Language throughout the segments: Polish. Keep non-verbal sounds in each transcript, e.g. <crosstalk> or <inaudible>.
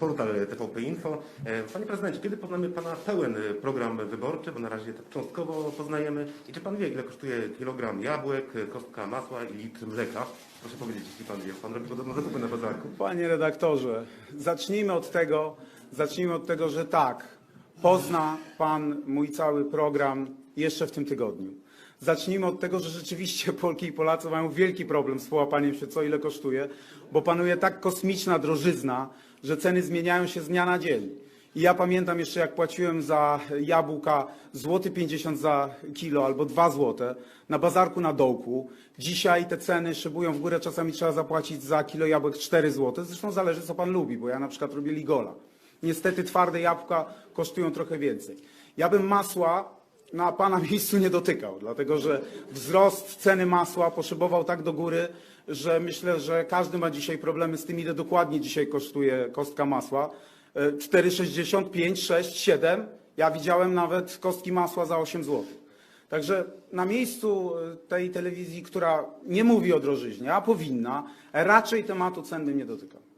portal TVP Info. E, Panie prezydencie, kiedy poznamy pana pełen e, program wyborczy, bo na razie tak cząstkowo poznajemy. I czy pan wie, ile kosztuje kilogram jabłek, e, kostka masła i litr mleka? Proszę powiedzieć, jeśli pan wie. Pan robi podobno zakupy na bazarku. Panie redaktorze, zacznijmy od tego, zacznijmy od tego, że tak, pozna Pan mój cały program jeszcze w tym tygodniu. Zacznijmy od tego, że rzeczywiście <laughs> Polki i Polacy mają wielki problem z połapaniem się, co ile kosztuje, bo panuje tak kosmiczna drożyzna, że ceny zmieniają się z dnia na dzień. I ja pamiętam jeszcze, jak płaciłem za jabłka złoty 50 za kilo albo 2 złote na bazarku na dołku. Dzisiaj te ceny szybują w górę, czasami trzeba zapłacić za kilo jabłek 4 złote. Zresztą zależy, co pan lubi, bo ja na przykład robię ligola. Niestety twarde jabłka kosztują trochę więcej. Ja bym masła na pana <laughs> miejscu nie dotykał, dlatego że wzrost ceny masła poszybował tak do góry, że myślę, że każdy ma dzisiaj problemy z tym, ile dokładnie dzisiaj kosztuje kostka masła. E, 4,60, 5, 6, 7. Ja widziałem nawet kostki masła za 8 zł. Także na miejscu e, tej telewizji, która nie mówi o drożyźnie, a powinna, raczej tematu cen bym nie dotykał.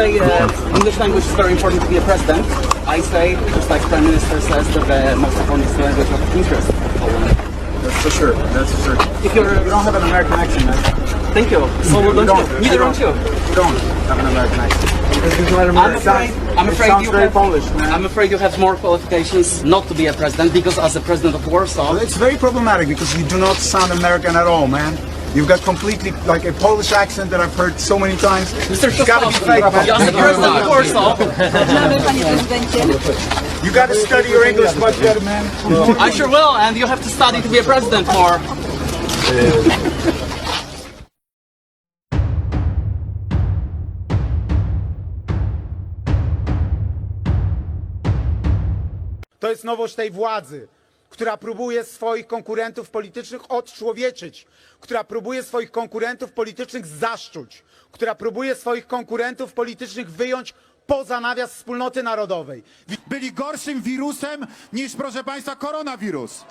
Say uh, English language is very important to be a president. I say, just like Prime Minister says, that the most important is the language of interest. That's for sure. That's for sure. If you're, You don't have an American accent, man. thank you. So You don't don't. Neither don't you. You don't have an American accent. I'm afraid. I'm afraid sounds you very have. Polish, man. I'm afraid you have more qualifications not to be a president because as a president of Warsaw, Well, it's very problematic because you do not sound American at all, man. You've got completely like a Polish accent that I've heard so many times. Gotta be fake. You've gotta study your English much better, man. I sure will, and you have to study to be a president more. To jest nowość tej władzy. Która próbuje swoich konkurentów politycznych odczłowieczyć, która próbuje swoich konkurentów politycznych zaszczuć, która próbuje swoich konkurentów politycznych wyjąć poza nawias wspólnoty narodowej. byli gorszym wirusem niż, proszę Państwa, koronawirus.